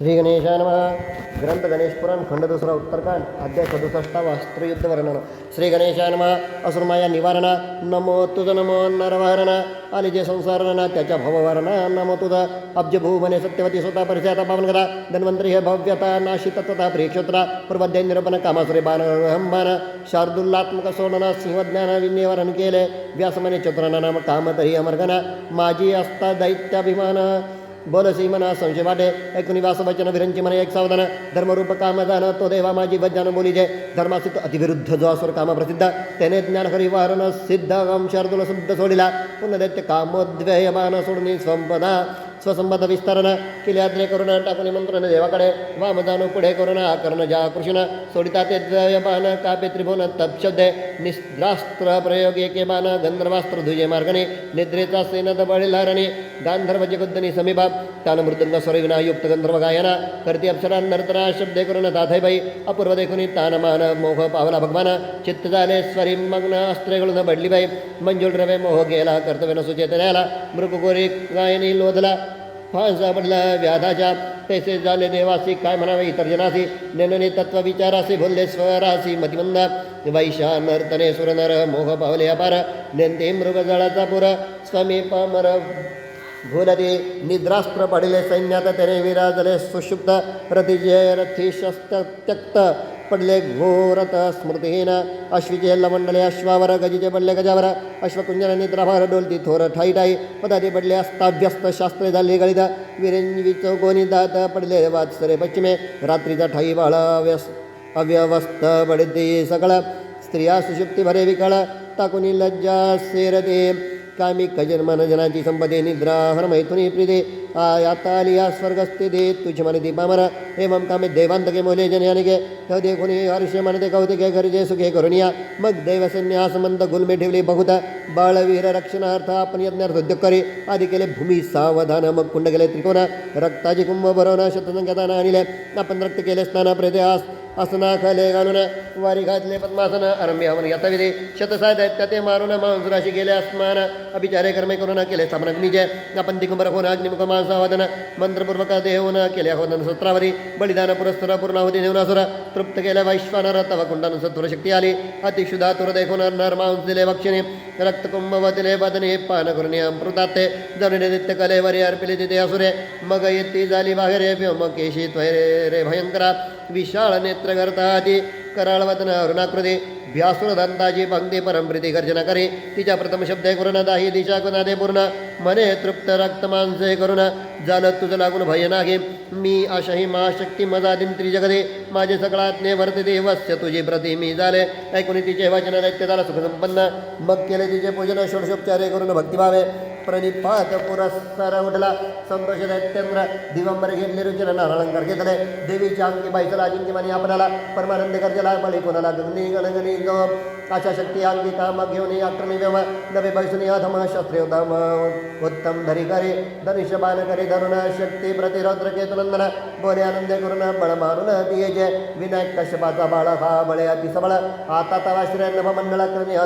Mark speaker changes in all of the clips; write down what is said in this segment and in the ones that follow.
Speaker 1: श्री गणेशाय ग्रंथ गणेश पुराण खंड दुसरा उत्तरकांड अध्याय सदुसष्टावा स्त्रीयुद्ध वर्णन श्री गणेशाय नमः। असुरमाया निवारण, नमो तुझ नमो नरवारण आली जे संसारण, त्याच्या भववारण, नमो तुझ अब्जभूमने सत्यवती, स्वतः परिचयाता पावन करा धन्वंतरी हे भव्यता, नाशी तत्वता प्रियक्षोत्रा पूर्वाध्याय, निरूपण, कामासुरे, बाण हंबान शार्दुल्लात्मक सोडना सिंहज्ञान, विन्यवरण केले। व्यासमने चतुराना नाम कामतरी अमर्गना माझी असता दैत्याभिमान। बोल श्रीमना संशय वाटे ऐकून वास वचन विरंची मने एक सावधान धर्मरूप काम जाण तो देवा माझी वज्ञान बोली जे धर्मासित अतिविरुद्ध जो असुर काम प्रसिद्ध त्याने ज्ञान हरी वारण सिद्ध गम शार्दुल शुद्ध सोडिला पुन्हा दैत्य स्वसंबद्ध विस्तारण किल्याद्रे करुण टाकून मंत्रण देवाकडे वाम जाणू पुढे करुण आकर्ण जा कृष्ण सोडिता ते द्वयबान कापे त्रिभुवन तपशब्दे निस्त्रास्त्र प्रयोग एके बाण गंधर्वास्त्र धुजे मार्गणे निद्रेचा सेनद बळिलारणे गांधर्व जगुद्दनी समीपा तान मृदंग स्वरविना युक्त गंधर्व गायना करती अप्सरा नर्तना शब्दे करुण दाथैबाई अपूर्व देखुनी तान मान मोह पावला भगवान चित्त झाले स्वरी मग्न अस्त्रेगळून बडली बाई मंजूळ रवे मोह गेला कर्तव्य सुचेतन्याला मृगगोरी गायनी लोधला फांसा पडला व्याधाच्या तैसे झाले देवासी काय म्हणावे इतर जनासी? नेनने तत्व विचारासी भोलले स्वरासी मतिमंदा. वैशा नर्तने सुरनर मोह पावले अपार. नेंते मृगजळाचा पुर. समीप पामर भूलदे निद्रास्त्र पडले सैन्यात. त्याने विराजले सुषुप्त. प्रतिजय रथी शस्त्र त्यक्त पडले घोरत स्मृतीहीन अश्विचे मंडले अश्वावर, गजीचे पडले गजावर, अश्वकुंजन, निद्राभार, डोलती थोर ठाई ठाई पदाती पडले अस्ताभ्यस्त शास्त्रे झाली गळित विरंजवी चौकोनी दात पडले वात्सरे पश्चिमे, रात्रीचा ठाई बाळ व्यस अव्यवस्थ पडते सकळ, स्त्रिया सुषुप्ती भरे विकळ टाकुनी लज्जा सेरते कामी कजन्मन जनाची संपदे निद्रा हर मैथुनी प्रिदे आयाताली या स्वर्गस्ते दे तुझे मन दीपामर एवं कामे देवांतके मोले जनयानिके। तो देखुनी हर्ष मनते कौतिके गरजे सुखे करुणिया। मग देव संन्यास मंद गुलमे ठेवले बहुत। बाळवीर रक्षणार्थ आपण यज्ञार्थ उद्योग करे आधी केले भूमी सावधान। मग कुंड केले त्रिकोण। रक्ताची कुंभ भरवणं शतसंख्याताना आणले। आपण रक्त केले स्नान प्रेते आस घालून वारी घातले पद्मासन आरंभी हवन यथाविधी शतसा दैत्य ते मारून मांसराशी गेले अस्मान अभिचारे कर्मे करून केले स्थापन आपण दिगंबर होऊन अग्निमुख मांसावादन मंत्रपूर्वक देऊन केले होदन सत्रावरी बलिदान पुरस्तर पूर्णाहुती देऊन असुर तृप्त केल्या वैश्वानर तव कुंडान सत्वर शक्ती आली अतिशुधा तुर देखून नर मांस दिले भक्षिणे रक्तकुंभ वदिले बदने पान करून अमृतात ते जमिने नित्य कलेवरी अर्पिले तिथे असुरे मग येती झाली बाहेर व्योम केशी त्वरे रे भयंकरा विशाळ नेत्र करताती कराळ वदन अरुणाकृती व्यासुर दंताची पंक्ती परमप्रीती गर्जना करे। तिच्या प्रथम शब्द करुण दाही, दिशा कुणादे पूर्ण। मने तृप्त रक्त मांसे करुण झालं तुझं लागून भय नागे मी आशाही मा शक्ती मज़ा दिन त्रिजगदे। माझे सकळात्ने वर्तते वस्य तुझी प्रति मी झाले ऐकून तिचे वचन दैत्य झाला सुखसंपन्न। मग केले तिचे पूजन, षोडशोपचारे करून भक्तिभावे। प्रणिपात पुरस्कार उठला संतोष दैत्येंद्र दिवंबर घेतले रुचिर नाराळंकार घेतले देवीच्या अंगी बाईचला अजिंक्य मानी आपणाला परमानंद करजेला बळी कोणाला गगनी गणगणी ग आशा शक्ती अंगी काम घेऊन अक्रमी व्यव नवे बैसुनी अधम शस्त्रे उत्तम उत्तम धरी करे धनुष्य बाण करे धरुण शक्ती प्रतिरौद्र केतुनंदन बोले आनंद करून बळ मारून दिये विनायक कश्यपाचा बाळ हा बळे अति सबळ आता तवा श्री नभमंडळ करणे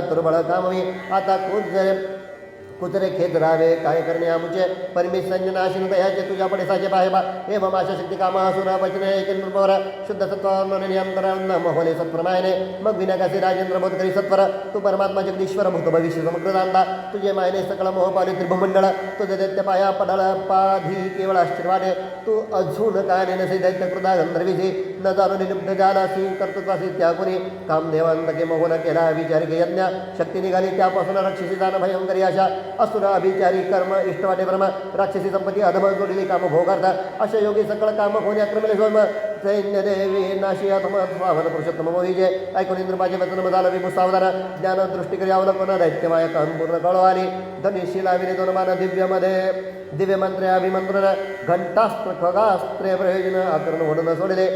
Speaker 1: कुत्रे खेद राहावे काय करणे आमुचे परमेश संजनाशिन दयाचे तुझ्या पडेसाचे पाहेबा हे मम आशा शक्ती कामा असुर वचने केंद्रपवर शुद्ध सत्व नियंत्रण नम होले सत्प्रमायने मग विनाकाशी राजेंद्र बोधकरी सत्वर. तू परमात्मा जगदीश्वर, भूत भविष्य समग्र जाणता. तुझे मायने सकळ मोह पावले त्रिभुमंडळ तुझे दैत्य पाया पडळ, पाधी केवळ आशीर्वादे. तू अजून काय नसे दैत्य कृता गंधर्विधी न जाणून निलुब्ध जालासी कर्तृत्वासी त्यागुनी कामदेवांतके मोहन केला विचारिक यज्ञ शक्ती निघाली त्यापासून रक्षसी जाण भयंकरी आशा असुर अभिचारी कर्म इष्टवाटे ब्रह्म राक्षसी संपत्ती अधम जोडलेली काम भोगार्थ अशा योगी सकळ काम होणे अक्रमले सोम सैन्य देवी नाशी अथम स्वावन पुरुषोत्तम मोहिजे ऐकून इंद्रपाचे वचन मदाल विभू सावधान ज्ञान दृष्टी करी अवलंबन दैत्यमाय पूर्ण कळो आली धनिशिला विनिधन मान दिव्यमध्ये दिव्य मंत्रे अभिमंत्रण घंटास्त्र खगास्त्रे प्रयोजन आकरण ओढून सोडले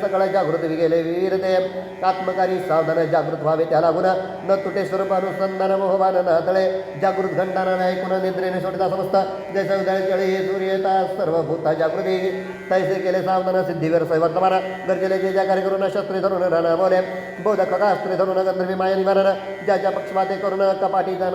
Speaker 1: सकळ जागृत विगेले वीरते आत्मकारी सावधान जागृत व्हावे न तुटे स्वरूप अनुसंधान मोहवान न जागृत घंटाना ऐकून निद्रेने सोडता समस्त जैसे सूर्यता सर्व भूता जागृती तैसे केले सावधान सिद्धिवर वर्तमान गरजेले जे ज्या कार्य करून शस्त्रे धरून रण बोले बोधक कास्त्रे धरून गंधर्वी माया निवारण ज्याच्या पक्षपाते करून कपाटी जाण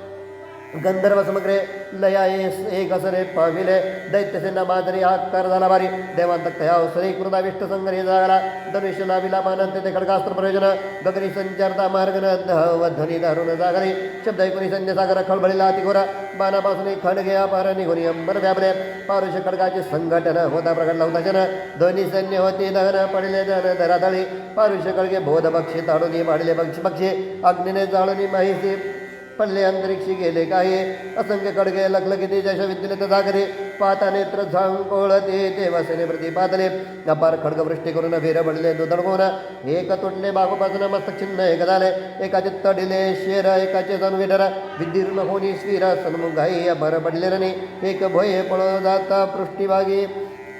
Speaker 1: गंधर्व समग्रे लया एक असरे पाविले, दैत्यसेना मादरी आकार झाला बारी देवांत तया सरी कृता विष्ट संगरी जागला धनुष्य नाविला मानंत ते खडगास्त्र प्रयोजन गगनी संचारता मार्गन ध्वनी धरून जागरी शब्द ऐकून संध्या सागर खळबळीला अतिघोर बाणापासून खडगे अपार निघून अंबर व्यापले, पारुष खडगाचे संघटन होता प्रकटला होता जन ध्वनी सैन्य होती, दहन पडले जन धराधळी पारुष खडगे बोध पक्षी ताडून पाडले पक्षी पक्षी अग्नीने जाळून माहिती पडले अंतरिक्षी गेले काही। असंख्य कडगे लखलखिते जश विद्युत जागरे पाता नेत्र झांकोळते देवसेने प्रति पातले अपार करून वीर पडले दुधडगोन एक तुटले बागोपासून मस्तक छिन्न, एक झाले एकाचे तडिले शेर एकाचे विडर विदीर्ण होनी स्वीर सन्मुखाई अपार पडले नाही एक भय पळ जाता पृष्ठीभागी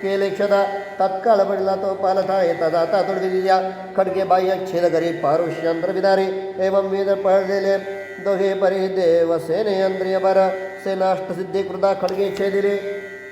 Speaker 1: केले क्षदा तत्काळ पडला तो पालथा येता जाता दिल्या खडगे बाह्य छेद करी पारुष्यंत्र विदारी। एवं वेद पडलेले दोघे परी देव सेने अंद्रिय बर सेनाष्टसिद्धी कृता खडगे छेदिले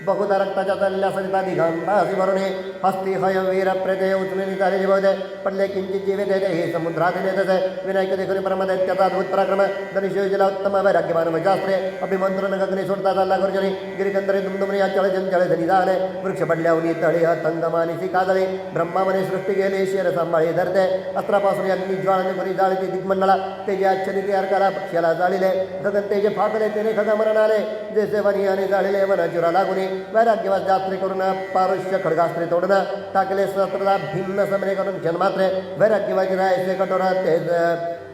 Speaker 1: बहुधा रक्ताच्या चालल्या सरिता दिघांता असे भरणे हस्ती हय, वीर प्रेते उचले नितारे जीवते पडले किंचित जीवे हे समुद्रात नेतसे विनायक देखुनी परमदैत्यता अद्भुत पराक्रम। धनुष्योजला उत्तम वैराग्यमान शास्त्रे अभिमंत्रण गगने सोडता चालला गर्जनी गिरिकंदरे दुमदुमनी अचळ जंचळ धनी झाले वृक्ष पडल्यावनी तळी तंगमानिसी काजळे ब्रह्मामने सृष्टी गेले शेर सांभाळी धरते। अस्त्रापासून अग्नी ज्वाळने करी जाळते दिग्मंडळा तेजे आच्छनी तयार करा, पक्षाला जाळिले। गगन तेजे फाकले तेने खगा मरण आले जैसे वनी आणि जाळिले चुरा लागुनी। वैराग्यवास जात्रे करून पारुष्य खडगास्त्रे तोडून, टाकले सहस्त्रदा भिन्न समने करून जन्मात्रे वैराग्यवाजी रायसे कठोर, तेज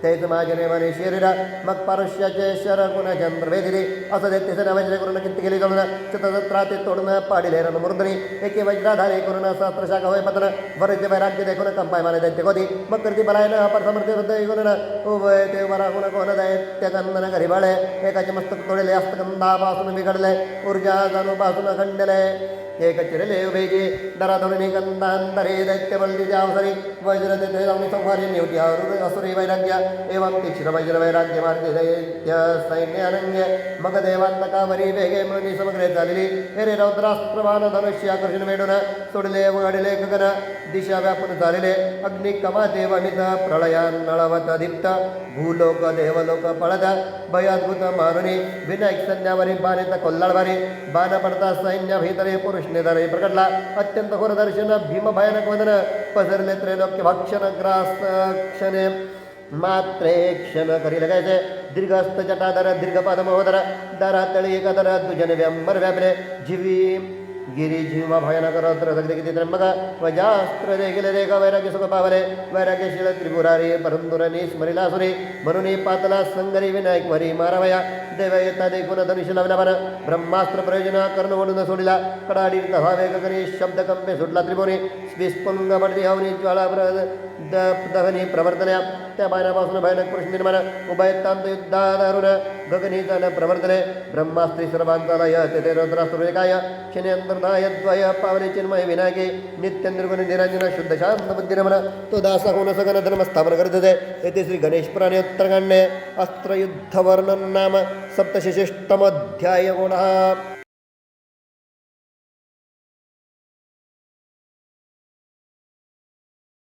Speaker 1: तेज माझे मने शरीर, मग पारुष्याचे शर गुण चंद्र वेदिले असं देत त्याचे वज्र करून किती गेली करून चतसत्रा ते तोडून, पाडिले रण मुर्दनी एके वज्राधारे करून सहस्त्र शाखा होय पतन, वरचे वैराग्य देखून, कंपाय माने दैत्य कोदी मग करती बलायन अपर समर्थ हृदय गुण उभय ते वरा गुण कोण दैत्य कन्दन घरी एकाचे मस्तक तोडले हस्तकंदापासून बिघडले, ऊर्जा जाणूपासून खंडले एक चिरले उभेजे दराधोरणी गंधांतरे दैत्य बल्ली जावसरी वज्र तेथे लावणी संहारी निवटी अरुण असुरी वैराग्य एवं तीक्ष्ण वज्र वैराग्य मार्गे दैत्य सैन्य अनन्य वेगे दीप्त भूलोक देवलोक पळत भयाद्भुत मारुनी विनायक सैन्यावरी बाणेत कोल्हाळवारी बाण पडता सैन्य भीतरे पुरुष निधरे प्रकटला अत्यंत घोर दर्शन भीम भयानक वदन पसरले ग्रास क्षणे मात्रे क्षण करी लगायचे दीर्घस्त जटाधर दीर्घपाद महोदर दरा तळी कदर दुजन व्यांबर व्यापले जीवी गिरी जीवा भयानक रौद्र दगदे किती त्र्यंबक वजास्त्र देखील रेख वैराग्य सुख पावले वैराग्यशील त्रिपुरारी परंतुरनी स्मरिला सुरे म्हणून पातला, संगरी, विनायक वरी मारावया देव येता देखून धनुष्य लावला बन ब्रह्मास्त्र प्रयोजन कर्ण ओढून सोडिला कडाडी दहा वेग करी शब्द कंपे सुटला त्रिपुरी विस्पुंग पडती हवनी ज्वाळा दहनी प्रवर्तल्या त्या बाणापासून निर्गुण निरंजन शुद्ध शांत युद्धादारुण गगनीतन प्रवर्तले ब्रह्मास्त्री सर्वांचा लय तेथे रुद्रास्त्र काय क्षणेंद्रनाय द्वय पावले चिन्मय विनायके नित्य निर्गुण निरंजन शुद्ध शांत बुद्धी रमण